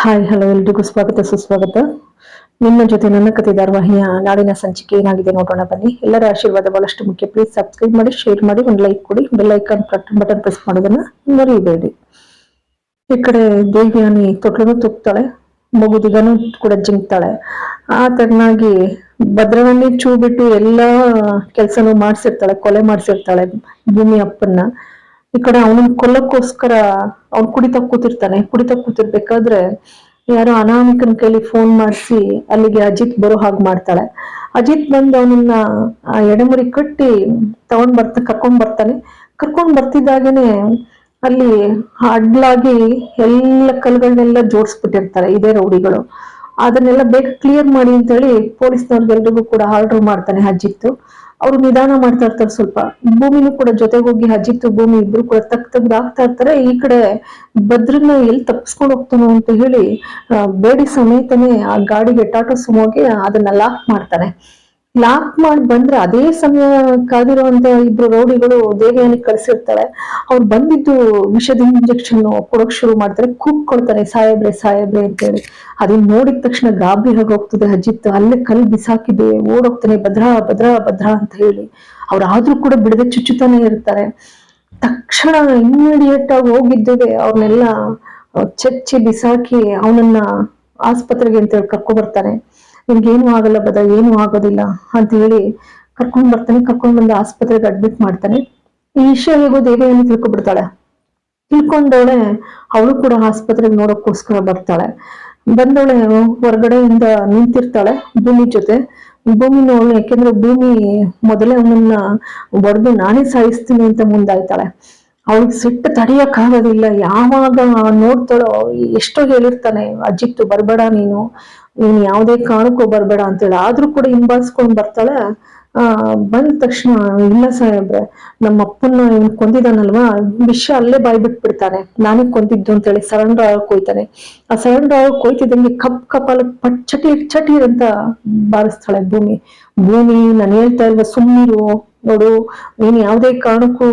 Hi, hello, ಎಲ್ರಿಗೂ ಸ್ವಾಗತ, ಸುಸ್ವಾಗತ. ನಿಮ್ಮ ಜೊತೆ ನನ್ನ ಕತೆ ಧಾರಾವಾಹಿಯ ನಾಡಿನ ಸಂಚಿಕೆ ಏನಾಗಿದೆ ನೋಡೋಣ ಬನ್ನಿ. ಎಲ್ಲರ ಆಶೀರ್ವಾದ ಬಹಳಷ್ಟು ಮುಖ್ಯ. ಪ್ಲೀಸ್ ಸಬ್ಸ್ಕ್ರೈಬ್ ಮಾಡಿ ಶೇರ್ ಮಾಡಿ, ಒಂದು ಲೈಕ್ ಕೊಡಿ. ಬೆಲ್ ಐಕಾನ್ ಬಟನ್ ಪ್ರೆಸ್ ಮಾಡೋದನ್ನ ಮರಿಬೇಡಿ. ಈ ಕಡೆ ದೇವಿಯಾನಿ ತೊಟ್ಲನ್ನು ತುಕ್ತಾಳೆ ಮಗುದಿಗನು ಕೂಡ ಜಿಂಕ್ತಾಳೆ. ಆ ತರನಾಗಿ ಭದ್ರವನ್ನೇ ಚೂ ಬಿಟ್ಟು ಎಲ್ಲಾ ಕೆಲಸನೂ ಮಾಡ್ಸಿರ್ತಾಳೆ, ಕೊಲೆ ಮಾಡ್ಸಿರ್ತಾಳೆ ಭೂಮಿ ಅಪ್ಪನ್ನ. ಈ ಕಡೆ ಅವನನ್ನ ಕೊಲ್ಲಕ್ಕೋಸ್ಕರ ಅವ್ನು ಕುಡಿತಾ ಕೂತಿರ್ತಾನೆ, ಕುಡಿತಾ ಕೂತಿರ್ಬೇಕಾದ್ರೆ ಯಾರೋ ಅನಾಮಿಕನ ಕೈಲಿ ಫೋನ್ ಮಾಡಿಸಿ ಅಲ್ಲಿಗೆ ಅಜಿತ್ ಬರೋ ಹಾಗೆ ಮಾಡ್ತಾಳೆ. ಅಜಿತ್ ಬಂದು ಅವನನ್ನ ಎಡೆಮುರಿ ಕಟ್ಟಿ ತಗೊಂಡ್ ಬರ್ತ, ಕರ್ಕೊಂಡ್ ಬರ್ತಾನೆ. ಕರ್ಕೊಂಡ್ ಬರ್ತಿದ್ದಾಗೇನೆ ಅಲ್ಲಿ ಅಡ್ಲಾಗಿ ಎಲ್ಲ ಕಲ್ಗಳನ್ನೆಲ್ಲ ಜೋಡಿಸ್ಬಿಟ್ಟಿರ್ತಾರೆ ಇದೇ ರೌಡಿಗಳು. ಅದನ್ನೆಲ್ಲ ಬೇಗ ಕ್ಲಿಯರ್ ಮಾಡಿ ಅಂತ ಅಂತೇಳಿ ಪೊಲೀಸ್ನವ್ರಿಗೆಲ್ರಿಗೂ ಕೂಡ ಆರ್ಡರ್ ಮಾಡ್ತಾನೆ ಅಜಿತ್. ಅವ್ರು ನಿಧಾನ ಮಾಡ್ತಾ ಇರ್ತಾರೆ ಸ್ವಲ್ಪ. ಭೂಮಿನೂ ಕೂಡ ಜೊತೆಗೆ ಹೋಗಿ ಹಜ್ಜಿತ್ತು ಭೂಮಿ ಇಬ್ರು ಕೂಡ ತಕ್ ತೆಗ್ದು ಆಗ್ತಾ ಇರ್ತಾರೆ. ಈ ಕಡೆ ಭದ್ರನ್ನ ಎಲ್ಲಿ ತಪ್ಪಿಸ್ಕೊಂಡು ಹೋಗ್ತಾನೋ ಅಂತ ಹೇಳಿ ಬೇಡಿ ಸಮೇತನೆ ಆ ಗಾಡಿಗೆ ಟಾಟಾ ಸುಮೋಗೆ ಅದನ್ನ ಲಾಕ್ ಮಾಡ್ತಾನೆ ಲಾಕ್ ಮಾಡಿ ಬಂದ್ರೆ ಅದೇ ಸಮಯ ಕಾದಿರುವಂತ ಇಬ್ರು ರೌಡಿಗಳು ದೇವಿಯಾನಿ ಕಳಿಸಿರ್ತಾರೆ. ಅವ್ರು ಬಂದಿದ್ದು ವಿಷದ ಇಂಜೆಕ್ಷನ್ ಕೊಡಕ್ ಶುರು ಮಾಡ್ತಾರೆ. ಕೂಗ್ಕೊಳ್ತಾರೆ ಸಾಹೇಬ್ರೆ ಅಂತ ಹೇಳಿ ಅದನ್ನ ನೋಡಿದ ತಕ್ಷಣ ಗಾಬರಿ ಹೋಗ್ತದೆ ಅಜಿತ್. ಅಲ್ಲೇ ಕಲ್ ಬಿಸಾಕಿದೆ, ಓಡೋಗ್ತಾನೆ, ಭದ್ರಾ ಭದ್ರಾ ಭದ್ರಾ ಅಂತ ಹೇಳಿ. ಅವ್ರಾದ್ರೂ ಕೂಡ ಬಿಡದೆ ಚುಚ್ಚುತ್ತಾನೆ ಇರ್ತಾರೆ. ತಕ್ಷಣ ಇಮ್ಮಿಡಿಯೇಟ್ ಆಗಿ ಹೋಗಿದ್ದೇವೆ ಅವ್ರನ್ನೆಲ್ಲ ಚಚ್ಚಿ ಬಿಸಾಕಿ ಅವನನ್ನ ಆಸ್ಪತ್ರೆಗೆ ಅಂತ ಹೇಳಿ ಕರ್ಕೊ ನಿನ್ಗೇನು ಆಗಲ್ಲ ಬದ, ಏನು ಆಗೋದಿಲ್ಲ ಅಂತ ಹೇಳಿ ಕರ್ಕೊಂಡ್ ಬರ್ತಾನೆ, ಕರ್ಕೊಂಡ್ ಬಂದು ಆಸ್ಪತ್ರೆಗೆ ಅಡ್ಮಿಟ್ ಮಾಡ್ತಾನೆ. ಈ ವಿಷಯ ಹೇಗೋ ದೇವಿಯನ್ನು ತಿಳ್ಕೊಬಿಡ್ತಾಳೆ. ತಿಳ್ಕೊಂಡವಳೆ ಅವಳು ಕೂಡ ಆಸ್ಪತ್ರೆಗೆ ನೋಡೋಕ್ಕೋಸ್ಕರ ಬರ್ತಾಳೆ. ಬಂದವಳೆ ಹೊರಗಡೆಯಿಂದ ನಿಂತಿರ್ತಾಳೆ ಭೂಮಿ ಜೊತೆ. ಭೂಮಿ ಅವಳು ಯಾಕೆಂದ್ರೆ ಭೂಮಿ ಮೊದಲೇ ಅವನನ್ನ ಹೊಡೆದು ನಾನೇ ಸಾಯಿಸ್ತೀನಿ ಅಂತ ಮುಂದಾಯ್ತಾಳೆ. ಅವಳಿಗೆ ಸಿಟ್ಟು ತಡೆಯಕ್ಕಾಗೋದಿಲ್ಲ ಯಾವಾಗ ನೋಡ್ತಾಳೋ ಎಷ್ಟೋ ಹೇಳಿರ್ತಾನೆ ಅಜ್ಜಿತ್ತು ಬರಬೇಡ ನೀನು. ನೀನು ಯಾವುದೇ ಕಾರಣಕ್ಕೂ ಬರ್ಬೇಡ ಅಂತೇಳಿ. ಆದ್ರೂ ಕೂಡ ಹಿಂಬಾಲಿಸ್ಕೊಂಡ್ ಬರ್ತಾಳೆ. ಆ, ಬಂದ ತಕ್ಷಣ ಇಲ್ಲ ಸಾಹೇಬ್ರೆ, ನಮ್ಮ ಅಪ್ಪನ್ನ ಇವ್ನು ಕೊಂದಿದಾನಲ್ವಾ? ವಿಷ ಅಲ್ಲೇ ಬಾಯ್ ಬಿಟ್ಬಿಡ್ತಾನೆ. ನಾನೇ ಕೊಂದಿದ್ದು ಅಂತೇಳಿ ಸರಣ್ ರಾವ್ ಹೋಯ್ತಾನೆ ಆ ಸರಣ್ ಆಗಕ್ ಹೋಯ್ತಿದ್ದಂಗೆ ಕಪ್ ಕಪಾಲ ಪಟ್ ಚಟಿ ಚಟಿ ಅಂತ ಬಾರಿಸ್ತಾಳೆ ಭೂಮಿ. ಭೂಮಿ ನಾನು ಹೇಳ್ತಾ ಇಲ್ವಾ ಸುಮ್ಮನಿರು ನೋಡು, ನೀನ್ ಯಾವುದೇ ಕಾರಣಕ್ಕೂ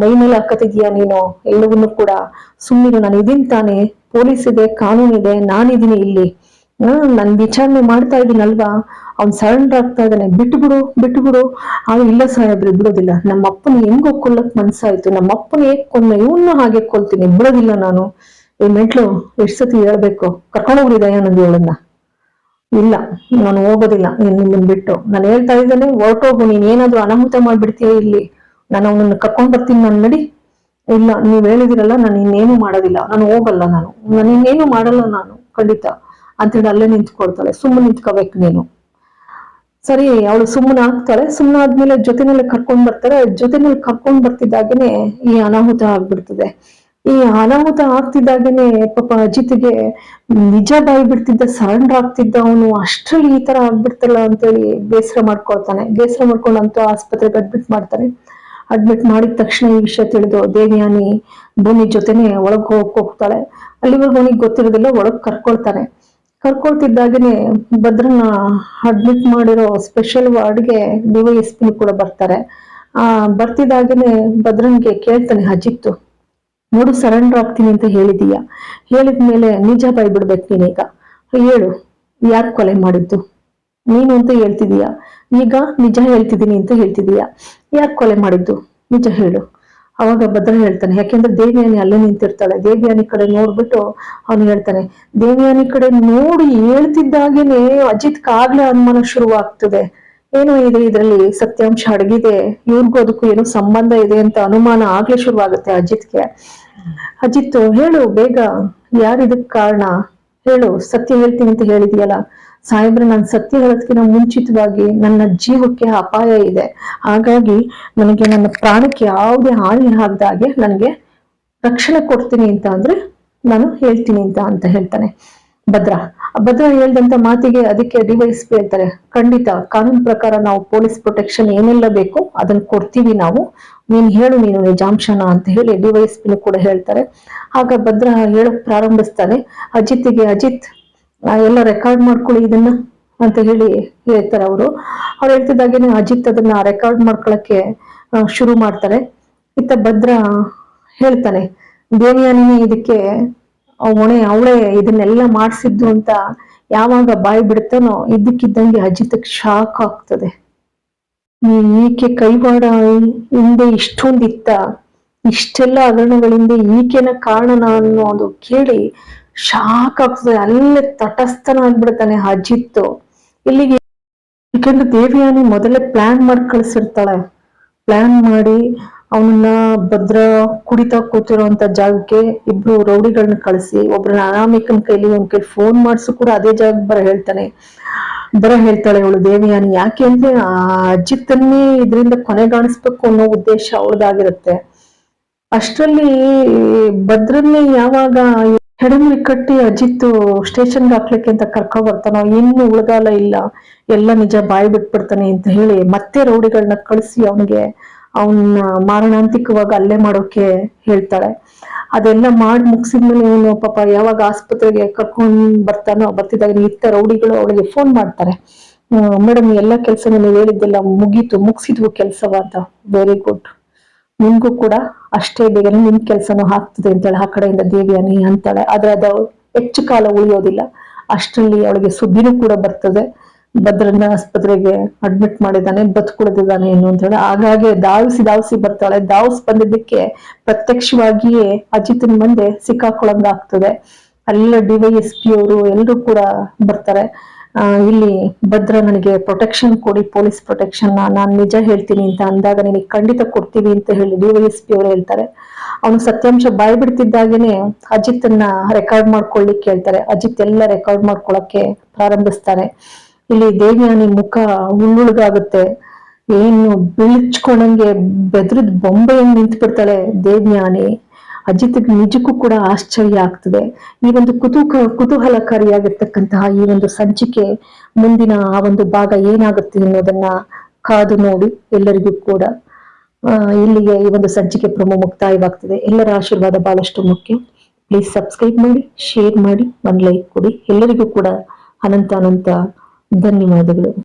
ಮೈ ಮೇಲೆ ಹಾಕತಿದ್ಯಾ ನೀನು? ಎಲ್ಲವನ್ನೂ ಕೂಡ ಸುಮ್ಮನಿರು ನಾನು ಇದೀನಿ ತಾನೆ. ಪೊಲೀಸ್ ಇದೆ, ಕಾನೂನು ಇದೆ. ನಾನಿದ್ದೀನಿ ಇಲ್ಲಿ. ಹ್ಮ್, ನನ್ ವಿಚಾರಣೆ ಮಾಡ್ತಾ ಇದೀನಲ್ವಾ? ಅವ್ನ್ ಸರೆಂಡರ್ ಆಗ್ತಾ ಇದ್ದಾನೆ. ಬಿಟ್ಟು ಬಿಡು ಬಿಟ್ಟು ಬಿಡು ಅವ್ ಇಲ್ಲ ಸಾಹೇಬ್ರೆ ಬಿಡೋದಿಲ್ಲ. ನಮ್ಮ ಅಪ್ಪನ ಹೆಂಗೋ ಕೊಲ್ಲಕ್ ಮನ್ಸಾಯ್ತು. ನಮ್ಮ ಅಪ್ಪನ ಹೇಗ್ ಕೊನ್ನ ಇವನ್ನು ಹಾಗೆ ಕೊಲ್ತೀನಿ. ಬಿಡೋದಿಲ್ಲ ನಾನು. ಈ ಮೆಟ್ಲು, ಎಷ್ಟ್ ಸತಿ ಹೇಳ್ಬೇಕು? ಕರ್ಕೊಂಡೋಗ್ರಿ ದಯಾನಂದ್ ಇವಳನ್ನ ಇಲ್ಲ, ನಾನು ಹೋಗೋದಿಲ್ಲ. ನಿಮ್ಮನ್ ಬಿಟ್ಟು. ನಾನು ಹೇಳ್ತಾ ಇದ್ದಾನೆ, ಹೊರಟೋಗು. ನೀನ್ ಏನಾದ್ರು ಅನಾಹುತ ಮಾಡ್ಬಿಡ್ತೀಯ ಇಲ್ಲಿ? ನಾನು ಅವನನ್ನ ಕರ್ಕೊಂಡ್ ಬರ್ತೀನಿ ನಾನು, ನಡಿ. ಇಲ್ಲ, ನೀವ್ ಹೇಳಿದಿರಲ್ಲ, ನಾನು ಇನ್ನೇನು ಮಾಡೋದಿಲ್ಲ. ನಾನು ಹೋಗಲ್ಲ ನಾನು. ನಾನು ಇನ್ನೇನು ಮಾಡಲ್ಲ ನಾನು. ಖಂಡಿತ. ಅಂತೇಳಿ ಅಲ್ಲೇ ನಿಂತ್ಕೊಳ್ತಾಳೆ. ಸುಮ್ಮನೆ ನಿಂತ್ಕೋಬೇಕು ನೀನು. ಸರಿ, ಅವಳು ಸುಮ್ಮನೆ ಆಗ್ತಾಳೆ ಸುಮ್ಮನೆ ಆದ್ಮೇಲೆ ಜೊತೆನಲ್ಲಿ ಕರ್ಕೊಂಡ್ ಬರ್ತಾರೆ. ಜೊತೆನಲ್ಲಿ ಕರ್ಕೊಂಡ್ ಬರ್ತಿದ್ದಾಗೇನೆ ಈ ಅನಾಹುತ ಆಗ್ಬಿಡ್ತದೆ. ಈ ಅನಾಹುತ ಆಗ್ತಿದ್ದಾಗೇನೆ ಪಾಪ ಅಜಿತ್ಗೆ ನಿಜ ಬಾಯಿ ಬಿಡ್ತಿದ್ದ, ಸರೆಂಡರ್ ಆಗ್ತಿದ್ದ ಅವನು ಅಷ್ಟ್ರಲ್ಲಿ ಈ ತರ ಆಗ್ಬಿಡ್ತಲ್ಲ ಅಂತೇಳಿ ಬೇಸರ ಮಾಡ್ಕೊಳ್ತಾನೆ. ಬೇಸರ ಮಾಡ್ಕೊಂಡಂತೂ ಆಸ್ಪತ್ರೆಗೆ ಅಡ್ಮಿಟ್ ಮಾಡ್ತಾನೆ ಅಡ್ಮಿಟ್ ಮಾಡಿದ ತಕ್ಷಣ ಈ ವಿಷಯ ತಿಳಿದು ದೇವಿಯಾನಿ ಭೂಮಿ ಜೊತೆನೆ ಒಳಗ್ ಹೋಗ್, ಹೋಗ್ತಾಳೆ. ಅಲ್ಲಿವರೆಗೂ ಅವನಿಗೆ ಗೊತ್ತಿರೋದಿಲ್ಲ, ಒಳಗ್ ಕರ್ಕೊಳ್ತಾನೆ. ಕರ್ಕೊಳ್ತಿದ್ದಾಗನೆ ಭದ್ರನ ಅಡ್ಮಿಟ್ ಮಾಡಿರೋ ಸ್ಪೆಷಲ್ ವಾರ್ಡ್ಗೆ ಡಿವೈಎಸ್ ಪಿ ಕೂಡ ಬರ್ತಾರೆ. ಆ, ಬರ್ತಿದ್ದಾಗನೆ ಭದ್ರನ್ಗೆ ಕೇಳ್ತಾನೆ ಅಜಿತ್ತು, ನೋಡು ಸರೆಂಡರ್ ಆಗ್ತೀನಿ ಅಂತ ಹೇಳಿದೀಯ? ಹೇಳಿದ್ಮೇಲೆ ನಿಜ ಬಾಯ್ ಬಿಡ್ಬೇಕು ನೀನೀಗ. ಹೇಳು, ಯಾರು ಕೊಲೆ ಮಾಡಿದ್ದು? ನೀನು ಅಂತ ಹೇಳ್ತಿದೀಯ? ಈಗ ನಿಜ ಹೇಳ್ತಿದ್ದೀನಿ ಅಂತ ಹೇಳ್ತಿದೀಯ? ಯಾರು ಕೊಲೆ ಮಾಡಿದ್ದು? ನಿಜ ಹೇಳು. ಅವಾಗ ಭದ್ರ ಹೇಳ್ತಾನೆ, ಯಾಕೆಂದ್ರೆ ದೇವಿಯಾನಿ ಅಲ್ಲೇ ನಿಂತಿರ್ತಾಳೆ. ದೇವಿಯಾನಿ ಕಡೆ ನೋಡ್ಬಿಟ್ಟು ಅವನು ಹೇಳ್ತಾನೆ, ದೇವಿಯಾನಿ ಕಡೆ ನೋಡಿ ಹೇಳ್ತಿದ್ದಾಗೇನೆ ಅಜಿತ್ ಆಗ್ಲೇ ಅನುಮಾನ ಶುರುವಾಗ್ತದೆ. ಏನು ಇದೆ ಇದರಲ್ಲಿ, ಸತ್ಯಾಂಶ ಅಡಗಿದೆ, ಇವ್ರಿಗೂ ಅದಕ್ಕೂ ಏನೋ ಸಂಬಂಧ ಇದೆ ಅಂತ ಅನುಮಾನ ಆಗ್ಲೇ ಶುರುವಾಗುತ್ತೆ ಅಜಿತ್ಗೆ. ಅಜಿತ್, ಹೇಳು, ಬೇಗ ಯಾರಿದಕ್ ಕಾರಣ? ಹೇಳು, ಸತ್ಯ ಹೇಳ್ತೀನಿ ಅಂತ ಹೇಳಿದೀಯಲ್ಲ ಸಾಹೇಬ್ರೆ, ನಾನು ಸತ್ಯ ಹೇಳೋದಕ್ಕಿಂತ ಮುಂಚಿತವಾಗಿ ನನ್ನ ಜೀವಕ್ಕೆ ಅಪಾಯ ಇದೆ. ಹಾಗಾಗಿ ನನಗೆ ನನ್ನ ಪ್ರಾಣಕ್ಕೆ ಯಾವುದೇ ಹಾನಿ ಆಗದಾಗೆ ನನಗೆ ರಕ್ಷಣೆ ಕೊಡ್ತೀನಿ ಅಂತ ಅಂದ್ರೆ ನಾನು ಹೇಳ್ತೀನಿ ಅಂತ ಅಂತ ಹೇಳ್ತಾನೆ. ಭದ್ರ. ಭದ್ರ ಹೇಳ್ದಂತ ಮಾತಿಗೆ ಅದಕ್ಕೆ ಡಿವೈಸ್ ಹೇಳ್ತಾರೆ ಖಂಡಿತ, ಕಾನೂನು ಪ್ರಕಾರ ನಾವು ಪೊಲೀಸ್ ಪ್ರೊಟೆಕ್ಷನ್ ಏನೆಲ್ಲ ಬೇಕು ಅದನ್ನ ಕೊಡ್ತೀವಿ ನಾವು. ನೀನ್ ಹೇಳು, ನೀನು ನಿಜಾಂಶನ ಅಂತ ಹೇಳಿ ಡಿವೈಸ್ ಕೂಡ ಹೇಳ್ತಾರೆ. ಆಗ ಭದ್ರ ಹೇಳಕ್ ಪ್ರಾರಂಭಿಸ್ತಾನೆ. ಅಜಿತ್ಗೆ, ಅಜಿತ್ ಎಲ್ಲ ರೆಕಾರ್ಡ್ ಮಾಡ್ಕೊಳ್ಳಿ ಇದನ್ನ ಅಂತ ಹೇಳಿ ಹೇಳ್ತಾರೆ ಅವರು. ಅವ್ರು ಹೇಳ್ತಿದ್ದಾಗೇನೆ ಅಜಿತ್ ಅದನ್ನ ರೆಕಾರ್ಡ್ ಮಾಡ್ಕೊಳಕ್ಕೆ ಶುರು ಮಾಡ್ತಾರೆ. ಇತ್ತ ಭದ್ರ ಹೇಳ್ತಾನೆ ದೇವಿಯಾನಿನೇ ಇದಕ್ಕೆ ಹೊಣೆ ಅವಳೇ ಇದನ್ನೆಲ್ಲ ಮಾಡಿಸಿದ್ದು ಅಂತ ಯಾವಾಗ ಬಾಯಿ ಬಿಡ್ತಾನೋ ಇದ್ದಕ್ಕಿದ್ದಂಗೆ ಅಜಿತಕ್ಕೆ ಶಾಕ್ ಆಗ್ತದೆ. ಈಕೆ ಕೈವಾಡ ಹಿಂದೆ ಇಷ್ಟೊಂದಿತ್ತ, ಇಷ್ಟೆಲ್ಲ ಹಗರಣಗಳಿಂದ ಈಕೆನ ಕಾರಣನ ಅನ್ನೋದು ಕೇಳಿ ಶಾಕ್ ಆಗ್ತದೆ ಅಲ್ಲೇ ತಟಸ್ಥನ ಆಗ್ಬಿಡ್ತಾನೆ ಅಜಿತ್ ಇಲ್ಲಿಗೆ ಯಾಕೆಂದ್ರೆ ದೇವಿಯಾನಿ ಮೊದಲೇ ಪ್ಲಾನ್ ಮಾಡಿ ಕಳ್ಸಿರ್ತಾಳೆ. ಪ್ಲಾನ್ ಮಾಡಿ ಅವನನ್ನ ಭದ್ರ ಕುಡಿತಾ ಕೂತಿರೋಂತ ಜಾಗಕ್ಕೆ ಇಬ್ರು ರೌಡಿಗಳನ್ನ ಕಳಿಸಿ, ಒಬ್ರನ್ನ ಅನಾಮಿಕನ ಕೈಲಿ ಒಂದ್ ಕೈ ಫೋನ್ ಮಾಡಿಸು ಕೂಡ ಅದೇ ಜಾಗಕ್ಕೆ ಬರ ಹೇಳ್ತಾನೆ. ಬರ ಹೇಳ್ತಾಳೆ ಅವಳು ದೇವಿಯಾನಿ. ಯಾಕೆ ಅಂದ್ರೆ ಆ ಅಜಿತ್ತನ್ನೇ ಇದರಿಂದ ಕೊನೆಗಾಣಿಸ್ಬೇಕು ಅನ್ನೋ ಉದ್ದೇಶ ಅವಳದಾಗಿರುತ್ತೆ. ಅಷ್ಟರಲ್ಲಿ ಭದ್ರನ್ನೇ ಯಾವಾಗ ಹೆಡಮುರಿ ಕಟ್ಟಿ ಅಜಿತ್ ಸ್ಟೇಷನ್ಗೆ ಹಾಕ್ಲಿಕ್ಕೆ ಅಂತ ಕರ್ಕೊ ಬರ್ತಾನೋ, ಇನ್ನು ಉಳಗಾಲ ಇಲ್ಲ, ಎಲ್ಲ ನಿಜ ಬಾಯಿ ಬಿಟ್ಬಿಡ್ತಾನೆ ಅಂತ ಹೇಳಿ ಮತ್ತೆ ರೌಡಿಗಳನ್ನ ಕಳಿಸಿ ಅವನಿಗೆ. ಅವನ್ನ ಮಾರಣಾಂತಿಕವಾಗಿ ಅಲ್ಲೇ ಮಾಡೋಕೆ ಹೇಳ್ತಾಳೆ. ಅದೆಲ್ಲ ಮಾಡಿ ಮುಗಿಸಿದ್ಮೇಲೆ ಇವನು ಪಾಪ, ಯಾವಾಗ ಆಸ್ಪತ್ರೆಗೆ ಕರ್ಕೊಂಡ್ ಬರ್ತಾನೋ, ಬರ್ತಿದ್ದಾಗ ಇತ್ತ ರೌಡಿಗಳು ಅವಳಿಗೆ ಫೋನ್ ಮಾಡ್ತಾರೆ. ಮೇಡಮ್, ಎಲ್ಲ ಕೆಲಸ ನೀವು ಹೇಳಿದ್ದೆಲ್ಲ ಮುಗೀತು, ಮುಗಿಸಿದ್ವು ಕೆಲಸವಾದ ವೆರಿ ಗುಡ್ ನಿಮ್ಗೂ ಕೂಡ ಅಷ್ಟೇ ಬೇಗ ನಿಮ್ ಕೆಲ್ಸನೂ ಆಗ್ತದೆ ಅಂತೇಳಿ ಆ ಕಡೆಯಿಂದ ದೇವಿಯಾನಿ ಅಂತಾಳೆ. ಆದ್ರೆ ಅದು ಹೆಚ್ಚು ಕಾಲ ಉಳಿಯೋದಿಲ್ಲ. ಅಷ್ಟರಲ್ಲಿ ಅವಳಿಗೆ ಸುದ್ದಿನೂ ಕೂಡ ಬರ್ತದೆ. ಭದ್ರನ ಆಸ್ಪತ್ರೆಗೆ ಅಡ್ಮಿಟ್ ಮಾಡಿದ್ದಾನೆ, ಬದುಕುಳಿದಿದ್ದಾನೆ ಏನು ಅಂತ ಹೇಳಿ. ಹಾಗಾಗಿ ಧಾವಿಸಿ ಧಾವಿಸಿ ಬರ್ತಾಳೆ. ಧಾವಿಸಿ ಬಂದಿದ್ದಕ್ಕೆ ಪ್ರತ್ಯಕ್ಷವಾಗಿಯೇ ಅಜಿತನ ಮುಂದೆ ಸಿಕ್ಕಾಕೊಳಂಗ ಆಗ್ತದೆ ಅಲ್ಲ ಡಿವೈಎಸ್ ಪಿ ಅವರು ಎಲ್ಲರೂ ಕೂಡ ಬರ್ತಾರೆ. ಇಲ್ಲಿ ಭದ್ರ ನನಗೆ ಪ್ರೊಟೆಕ್ಷನ್ ಕೊಡಿ ಪೊಲೀಸ್ ಪ್ರೊಟೆಕ್ಷನ್ ನಾನು ನಿಜ ಹೇಳ್ತೀನಿ ಅಂತ ಅಂದಾಗ ನಿನಗೆ ಖಂಡಿತ ಕೊಡ್ತೀವಿ ಅಂತ ಹೇಳಿ ಡಿವೈಎಸ್ ಪಿ ಅವರು ಹೇಳ್ತಾರೆ. ಅವನು ಸತ್ಯಾಂಶ ಬಾಯ್ ಬಿಡ್ತಿದ್ದಾಗೇನೆ ಅಜಿತ್ನ ರೆಕಾರ್ಡ್ ಮಾಡ್ಕೊಳ್ಳಿ ಕೇಳ್ತಾರೆ ಅಜಿತ್ ಎಲ್ಲ ರೆಕಾರ್ಡ್ ಮಾಡ್ಕೊಳಕ್ಕೆ ಪ್ರಾರಂಭಿಸ್ತಾರೆ ಇಲ್ಲಿ ದೇವ್ಯಾನಿ ಮುಖ ಉಳ್ಳುಳ್ಗಾಗುತ್ತೆ. ಏನು ಬಿಳಿಚ್ಕೊಂಡಂಗೆ ಬೆದ್ರದ್ ಬೊಂಬೆ ಹೆಂಗ್ ನಿಂತು ಬಿಡ್ತಾಳೆ ದೇವ್ಯಾನಿ. ಅಜಿತ್ ನಿಜಕ್ಕೂ ಕೂಡ ಆಶ್ಚರ್ಯ ಆಗ್ತದೆ. ಈ ಒಂದು ಕುತೂಕ, ಕುತೂಹಲಕಾರಿಯಾಗಿರ್ತಕ್ಕಂತಹ ಈ ಒಂದು ಸಂಚಿಕೆ ಮುಂದಿನ ಆ ಒಂದು ಭಾಗ ಏನಾಗುತ್ತೆ ಅನ್ನೋದನ್ನ ಕಾದು ನೋಡಿ ಎಲ್ಲರಿಗೂ ಕೂಡ ಇಲ್ಲಿಗೆ ಈ ಒಂದು ಸಂಚಿಕೆ ಪ್ರಮೋ ಮುಕ್ತಾಯವಾಗ್ತದೆ. ಎಲ್ಲರ ಆಶೀರ್ವಾದ ಬಹಳಷ್ಟು ಮುಖ್ಯ. ಪ್ಲೀಸ್ ಸಬ್ಸ್ಕ್ರೈಬ್ ಮಾಡಿ ಶೇರ್ ಮಾಡಿ ಒಂದು ಲೈಕ್ ಕೊಡಿ. ಎಲ್ಲರಿಗೂ ಕೂಡ ಅನಂತ ಅನಂತ ಧನ್ಯವಾದಗಳು.